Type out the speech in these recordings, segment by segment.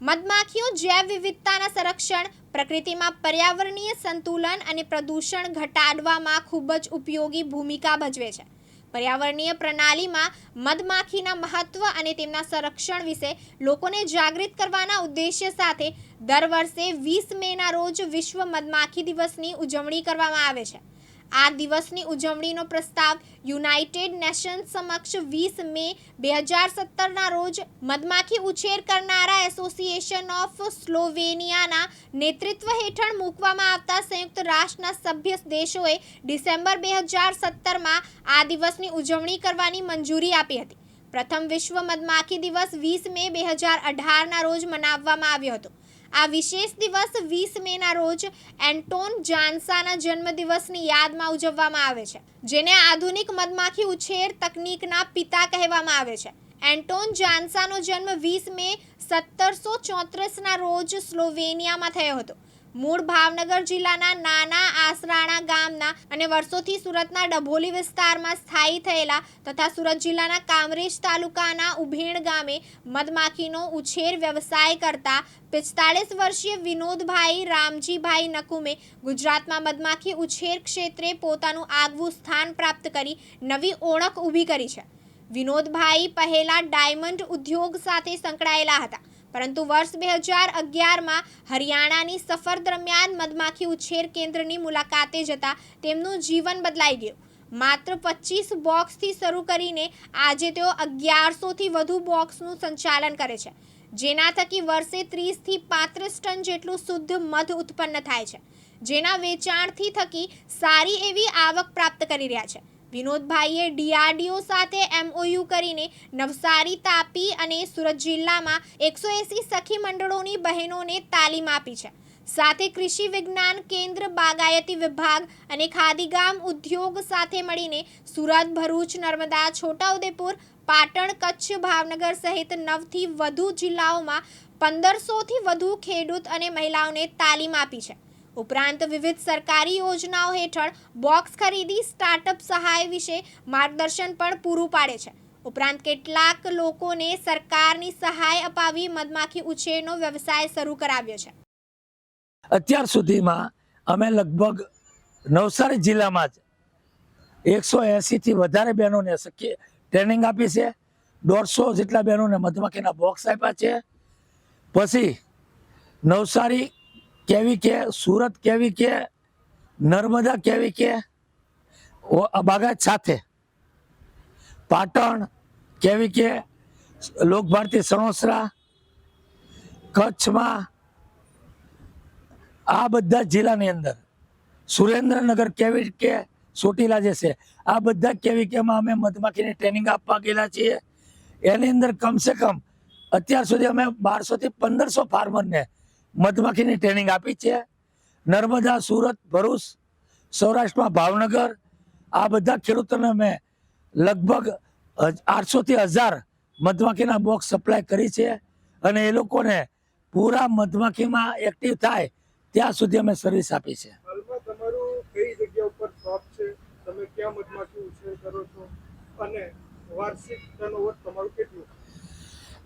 મધમાખીઓ જૈવ વિવિધતાના સંરક્ષણ, પ્રકૃતિમાં પર્યાવરણીય સંતુલન અને પ્રદૂષણ ઘટાડવામાં ખૂબ જ ઉપયોગી ભૂમિકા ભજવે છે. પર્યાવરણીય પ્રણાલીમાં મધમાખીના મહત્વ અને તેમના સંરક્ષણ વિશે લોકોને જાગૃત કરવાના ઉદ્દેશ્ય સાથે દર વર્ષે વીસ મેના રોજ વિશ્વ મધમાખી દિવસની ઉજવણી કરવામાં આવે છે. આ દિવસની ઉજવણીનો પ્રસ્તાવ યુનાઇટેડ નેશન્સ સમક્ષ વીસ મે બે હજાર સત્તરના રોજ મધમાખી ઉછેર કરનારા એસોસિએશન ઓફ સ્લોવેનિયાના નેતૃત્વ હેઠળ મૂકવામાં આવતા સંયુક્ત રાષ્ટ્રના સભ્ય દેશોએ ડિસેમ્બર બે હજાર સત્તરમાં આ દિવસની ઉજવણી કરવાની મંજૂરી આપી હતી. પ્રથમ વિશ્વ મધમાખી દિવસ વીસ મે બે હજાર અઢારના રોજ મનાવવામાં આવ્યો હતો. આ વિશેષ દિવસ વીસ મેના રોજ એન્ટોન જાન્સાના જન્મદિવસની યાદમાં ઉજવવામાં આવે છે, જેને આધુનિક મધમાખી ઉછેર તકનીકના પિતા કહેવામાં આવે છે. એન્ટોન જાન્સાનો જન્મ વીસ મે સત્તરસો ચોત્રીસના રોજ સ્લોવેનિયામાં થયો હતો. મૂળ ભાવનગર જિલ્લાના નાના આસરાણા ગામના અને વર્ષોથી સુરતના ડભોલી વિસ્તારમાં સ્થાયી થયેલા તથા સુરત જિલ્લાના કામરેજ તાલુકાના ઉભેણ ગામે મધમાખીનો ઉછેર વ્યવસાય કરતા પિસ્તાળીસ વર્ષીય વિનોદભાઈ રામજીભાઈ નકુમે ગુજરાતમાં મધમાખી ઉછેર ક્ષેત્રે પોતાનું આગવું સ્થાન પ્રાપ્ત કરી નવી ઓળખ ઊભી કરી છે. વિનોદભાઈ પહેલા ડાયમંડ ઉદ્યોગ સાથે સંકળાયેલા હતા. પરંતુ વર્ષ બે હજાર અગિયારમાં હરિયાણાની સફર દરમિયાન મધમાખી ઉછેર કેન્દ્રની મુલાકાતે જતા તેમનું જીવન બદલાઈ ગયું. માત્ર પચીસ બોક્સથી શરૂ કરીને આજે તેઓ અગિયારસોથી વધુ બોક્સનું સંચાલન કરે છે, જેના થકી વર્ષે ત્રીસથી પાંત્રીસ ટન જેટલું શુદ્ધ મધ ઉત્પન્ન થાય છે, જેના વેચાણથી થકી સારી એવી આવક પ્રાપ્ત કરી રહ્યા છે. વિનોદભાઈએ ડીઆરડીઓ સાથે એમઓયુ કરીને નવસારી, તાપી અને સુરત જિલ્લામાં એકસો એસી સખી મંડળોની બહેનોને તાલીમ આપી છે. સાથે કૃષિ વિજ્ઞાન કેન્દ્ર, બાગાયતી વિભાગ અને ખાદીગામ ઉદ્યોગ સાથે મળીને સુરત, ભરૂચ, નર્મદા, છોટાઉદેપુર, પાટણ, કચ્છ, ભાવનગર સહિત નવથી વધુ જિલ્લાઓમાં પંદરસોથી વધુ ખેડૂત અને મહિલાઓને તાલીમ આપી છે. ઉપરાંત વિવિધ સરકારી યોજનાઓ હેઠળ બોક્સ ખરીદી સ્ટાર્ટઅપ સહાય વિશે માર્ગદર્શન પણ પૂરું પાડે છે. ઉપરાંત કેટલાક લોકોને સરકારની સહાય અપાવી મધમાખી ઉછેરનો વ્યવસાય શરૂ કરાવ્યો છે. અત્યાર સુધીમાં અમે લગભગ નવસારી જિલ્લામાં જ એકસો એંસીથી વધારે બહેનોને શકીએ ટ્રેનિંગ આપી છે. દોઢસો જેટલા બહેનોને મધમાખીના બોક્સ આપ્યા છે. પછી નવસારી કેવી કે, સુરત કેવી કે, નર્મદા કેવી કે બાગાયત સાથે. પાટણ કેવી કે, લોકભારતી સણોસરા, કચ્છમાં, આ બધા જિલ્લાની અંદર. સુરેન્દ્રનગર કેવી કે, ચોટીલા જે છે, આ બધા કેવી કેમાં અમે મધમાખીની ટ્રેનિંગ આપવા ગયેલા છીએ. એની અંદર કમસે કમ અત્યાર સુધી અમે બારસોથી પંદરસો ફાર્મરને મધમાખીની ટ્રેનિંગ આપી છે. નર્મદા સુરત ભરૂચ સૌરાષ્ટ્રમાં ભાવનગર આ બધા ખેડૂતોને અમે લગભગ આઠસોથી હજાર મધમાખીના બોક્સ સપ્લાય કરી છે અને એ લોકોને પૂરા મધમાખીમાં એક્ટિવ થાય ત્યાં સુધી અમે સર્વિસ આપી છે.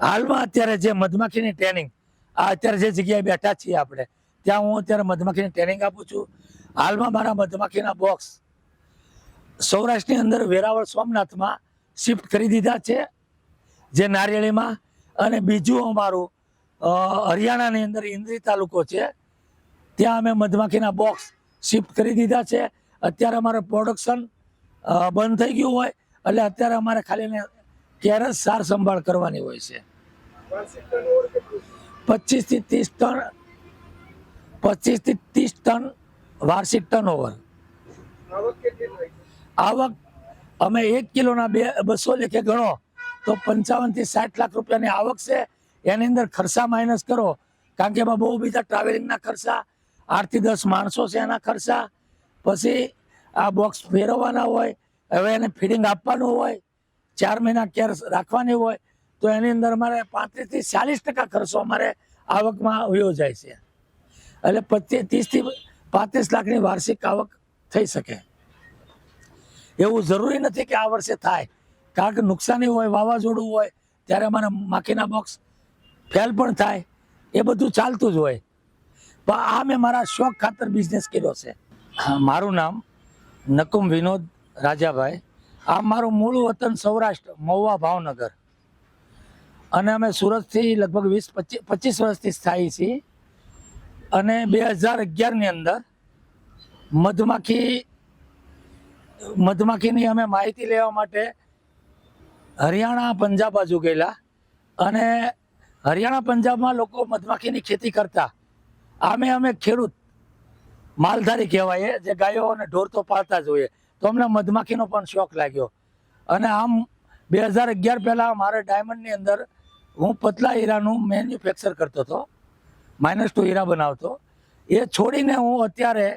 હાલમાં અત્યારે જે મધમાખીની ટ્રેનિંગ અત્યારે જે જગ્યાએ બેઠા છીએ આપણે, ત્યાં હું અત્યારે મધમાખીની ટ્રેનિંગ આપું છું. હાલમાં મારા મધમાખીના બોક્સ સૌરાષ્ટ્રની અંદર વેરાવળ સોમનાથમાં શિફ્ટ કરી દીધા છે. જે નારિયેળીમાં અને બીજું અમારું હરિયાણાની અંદર ઇન્દ્રી તાલુકો છે. ત્યાં અમે મધમાખીના બોક્સ શિફ્ટ કરી દીધા છે. અત્યારે અમારે પ્રોડક્શન બંધ થઈ ગયું હોય, એટલે અત્યારે અમારે ખાલી એને કેર જ સાર સંભાળ કરવાની હોય છે. વાર્ષિક ટર્નઓવર કેટલું છે પચીસથી ત્રીસ ટન પચીસથી ત્રીસ ટન વાર્ષિક ટર્ન ઓવર આવક, અમે એક કિલોના બે, બસો લેખે ગણો, તો પંચાવનથી સાઠ લાખ રૂપિયાની આવક છે. એની અંદર ખર્ચા માઇનસ કરો, કારણ કે એમાં બહુ બીજા ટ્રાવેલિંગના ખર્ચા આઠથી દસ માણસો છે એના ખર્ચા. પછી આ બોક્સ ફેરવવાના હોય, હવે એને ફીડિંગ આપવાનું હોય, ચાર મહિના કેર રાખવાની હોય તો એની અંદર અમારે પાંત્રીસથી ચાલીસ ટકા ખર્ચો અમારે આવકમાં વયો જાય છે. એટલે પચીસ, ત્રીસથી પાંત્રીસ લાખની વાર્ષિક આવક થઈ શકે. એવું જરૂરી નથી કે આ વર્ષે થાય. કારણ કે નુકસાની હોય, વાવાઝોડું હોય, ત્યારે અમારા માખીના બોક્સ ફેલ પણ થાય. એ બધું ચાલતું જ હોય. પણ આ મેં મારા શોખ ખાતર બિઝનેસ કર્યો છે. મારું નામ નકુમ વિનોદ રાજાભાઈ. આ મારું મૂળ વતન સૌરાષ્ટ્ર, મહુવા ભાવનગર. અને અમે સુરતથી લગભગ વીસ પચીસ પચીસ વર્ષથી સ્થાયી છીએ. અને બે હજાર અગિયારની અંદર મધમાખી, મધમાખીની અમે માહિતી લેવા માટે હરિયાણા પંજાબ બાજુ ગયેલા. અને હરિયાણા પંજાબમાં લોકો મધમાખીની ખેતી કરતા. આમે અમે ખેડૂત માલધારી કહેવાય જે ગાયો અને ઢોર તો પાળતા જ હોઈએ. તો અમને મધમાખીનો પણ શોખ લાગ્યો. અને આમ બે હજાર અગિયાર પહેલાં મારે ડાયમંડની અંદર હું પતલા હીરાનું મેન્યુફેક્ચર કરતો હતો માઇનસ ટુ હીરા બનાવતો. એ છોડીને હું અત્યારે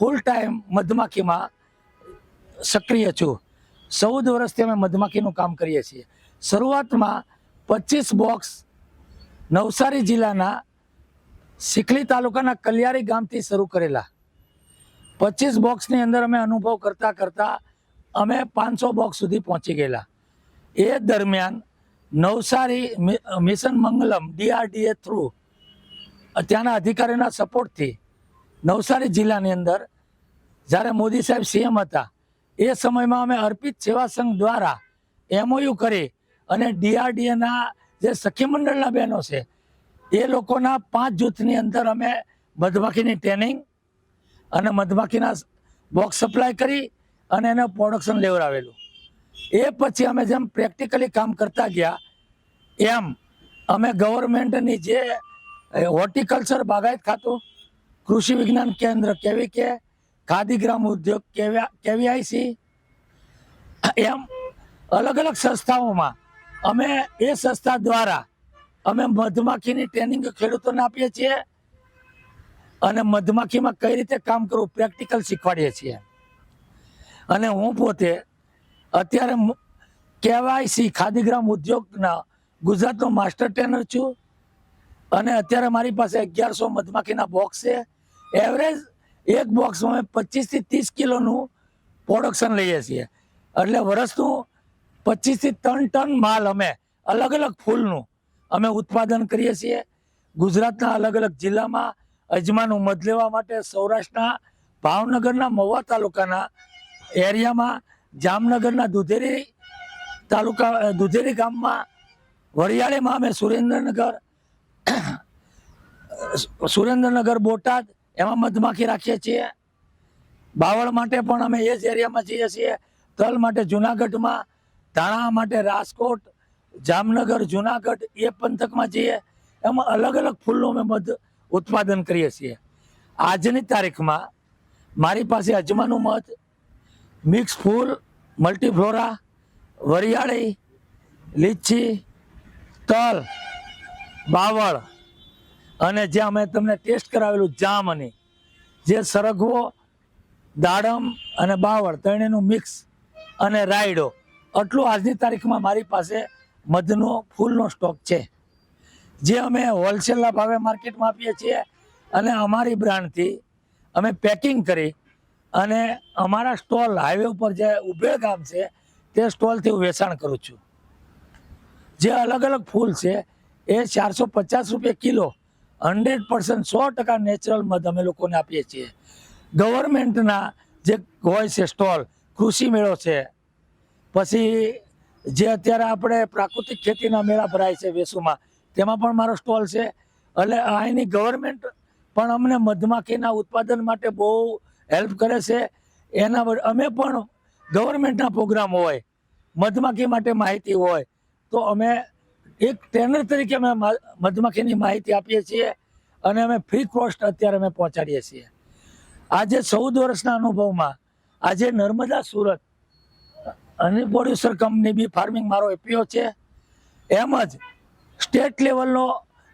ફૂલ ટાઈમ મધમાખીમાં સક્રિય છું. ચૌદ વર્ષથી અમે મધમાખીનું કામ કરીએ છીએ. શરૂઆતમાં પચીસ બોક્સ નવસારી જિલ્લાના સિખલી તાલુકાના કલિયારી ગામથી શરૂ કરેલા. પચીસ બોક્સની અંદર અમે અનુભવ કરતાં કરતાં અમે પાંચસો બોક્સ સુધી પહોંચી ગયેલા. એ દરમિયાન Navsari mission Mangalam DRDA through ત્યાંના અધિકારીના સપોર્ટથી નવસારી જિલ્લાની અંદર જ્યારે મોદી સાહેબ સીએમ હતા, એ સમયમાં અમે અર્પિત સેવા સંઘ દ્વારા એમઓયુ કરી અને ડીઆરડીએના જે સખી મંડળના બહેનો છે, એ લોકોના પાંચ જૂથની અંદર અમે મધમાખીની ટ્રેનિંગ અને મધમાખીના બોક્સ સપ્લાય કરી અને એને પ્રોડક્શન લેવડાવેલું. એ પછી અમે જેમ પ્રેક્ટિકલી કામ કરતા ગયા એમ અમે ગવર્મેન્ટની જે હોર્ટિકલ્ચર બાગાયત ખાતું, કૃષિ વિજ્ઞાન કેન્દ્ર કેવી કે ખાદી ગ્રામ ઉદ્યોગ કેવીઆઈસી, એમ અલગ અલગ સંસ્થાઓમાં અમે એ સંસ્થા દ્વારા અમે મધમાખીની ટ્રેનિંગ ખેડૂતોને આપીએ છીએ અને મધમાખીમાં કઈ રીતે કામ કરવું પ્રેક્ટિકલ શીખવાડીએ છીએ. અને હું પોતે અત્યારે કેવાયસી ખાદીગ્રામ ઉદ્યોગના ગુજરાતનો માસ્ટર ટ્રેનર છું. અને અત્યારે મારી પાસે અગિયારસો મધમાખીના બોક્સ છે. એવરેજ એક બોક્સમાં અમે પચીસથી ત્રીસ કિલોનું પ્રોડક્શન લઈએ છીએ. એટલે વર્ષનું પચીસથી ત્રણ ટન માલ અમે અલગ અલગ ફૂલનું અમે ઉત્પાદન કરીએ છીએ. ગુજરાતના અલગ અલગ જિલ્લામાં અજમાનું મધ લેવા માટે સૌરાષ્ટ્રના, ભાવનગરના, મહુવા તાલુકાના એરિયામાં, જામનગરના દુધેરી તાલુકા દુધેરી ગામમાં વરિયાળીમાં અમે સુરેન્દ્રનગર સુરેન્દ્રનગર, બોટાદ એમાં મધમાખી રાખીએ છીએ. બાવળ માટે પણ અમે એ જ એરિયામાં જઈએ છીએ. તલ માટે જુનાગઢમાં, ધાણા માટે રાજકોટ, જામનગર, જુનાગઢ એ પંથકમાં જઈએ. એમાં અલગ અલગ ફૂલનું અમે મધ ઉત્પાદન કરીએ છીએ. આજની તારીખમાં મારી પાસે અજમાનું મધ, મિક્સ ફૂલ, મલ્ટીફ્લોરા, વરિયાળી, લીચી તલ, બાવળ અને જે અમે તમને ટેસ્ટ કરાવેલું જામની જે સરગવો, દાડમ અને બાવળ ત્રણેયનું મિક્સ અને રાયડો. આટલું આજની તારીખમાં મારી પાસે મધનો, ફૂલનો સ્ટોક છે. જે અમે હોલસેલના ભાવે માર્કેટમાં આપીએ છીએ અને અમારી બ્રાન્ડથી અમે પેકિંગ કરી અને અમારા સ્ટોલ હાઈવે ઉપર જે ઉભેળ ગામ છે તે સ્ટોલથી હું વેચાણ કરું છું. જે અલગ અલગ ફૂલ છે, એ ચારસો પચાસ રૂપિયા કિલો. હંડ્રેડ પર્સન્ટ સો ટકા નેચરલ મધ અમે લોકોને આપીએ છીએ. ગવર્મેન્ટના જે હોય છે સ્ટોલ, કૃષિ મેળો છે. પછી જે અત્યારે આપણે પ્રાકૃતિક ખેતીના મેળા ભરાય છે વેસુમાં, તેમાં પણ મારો સ્ટોલ છે. એટલે અહીંની ગવર્મેન્ટ પણ અમને મધમાખીના ઉત્પાદન માટે બહુ હેલ્પ કરે છે. એના અમે પણ ગવર્મેન્ટના પ્રોગ્રામ હોય મધમાખી માટે માહિતી હોય તો અમે એક ટ્રેનર તરીકે અમે મધમાખીની માહિતી આપીએ છીએ અને અમે ફ્રી કોસ્ટ અત્યારે અમે પહોંચાડીએ છીએ. આજે ચૌદ વર્ષના અનુભવમાં આજે નર્મદા સુરત અને પ્રોડ્યુસર કંપની બી ફાર્મિંગ મારો એપીઓ છે. એમ જ સ્ટેટ લેવલનો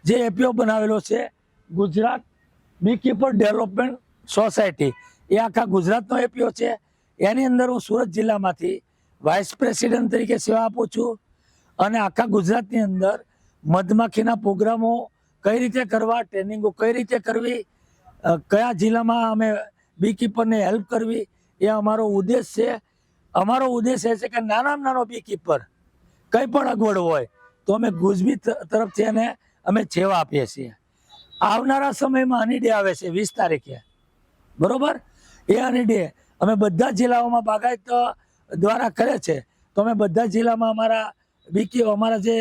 જે એપીઓ બનાવેલો છે Gujarat bee keeper development society એ આખા ગુજરાતનો એપીઓ છે. એની અંદર હું સુરત જિલ્લામાંથી વાઇસ પ્રેસિડેન્ટ તરીકે સેવા આપું છું. અને આખા ગુજરાતની અંદર મધમાખીના પ્રોગ્રામો કઈ રીતે કરવા, ટ્રેનિંગો કઈ રીતે કરવી કયા જિલ્લામાં અમે બી કીપરને હેલ્પ કરવી, એ અમારો ઉદ્દેશ છે. અમારો ઉદ્દેશ એ છે કે નાનામાં નાનો બી કીપર કંઈ પણ અગવડ હોય તો અમે ગુજબી તરફથી એને અમે સેવા આપીએ છીએ. આવનારા સમયમાં હની આવે છે વીસ તારીખે. બરોબર? એ હની અમે બધા જિલ્લાઓમાં બાગાયત દ્વારા કરે છે. તો અમે બધા જિલ્લામાં અમારા બીકી અમારા જે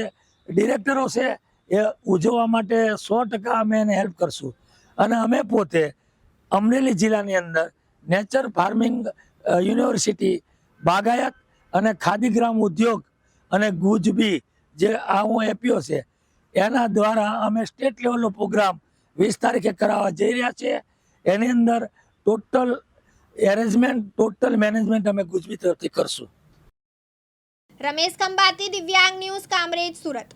ડિરેક્ટરો છે, એ ઉજવવા માટે સો ટકા અમે એને હેલ્પ કરશું. અને અમે પોતે અમરેલી જિલ્લાની અંદર નેચર ફાર્મિંગ યુનિવર્સિટી, બાગાયત અને ખાદીગ્રામ ઉદ્યોગ અને ગુજબી જે આ હું એપીઓ છે, એના દ્વારા અમે સ્ટેટ લેવલનો પ્રોગ્રામ વીસ તારીખે કરાવવા જઈ રહ્યા છીએ. એની અંદર ટોટલ એરેન્જમેન્ટ, ટોટલ મેનેજમેન્ટ અમે ગુજબી તરફથી કરશું. રમેશ ખંભાતી દિવ્યાંગ ન્યૂઝ કામરેજ સુરત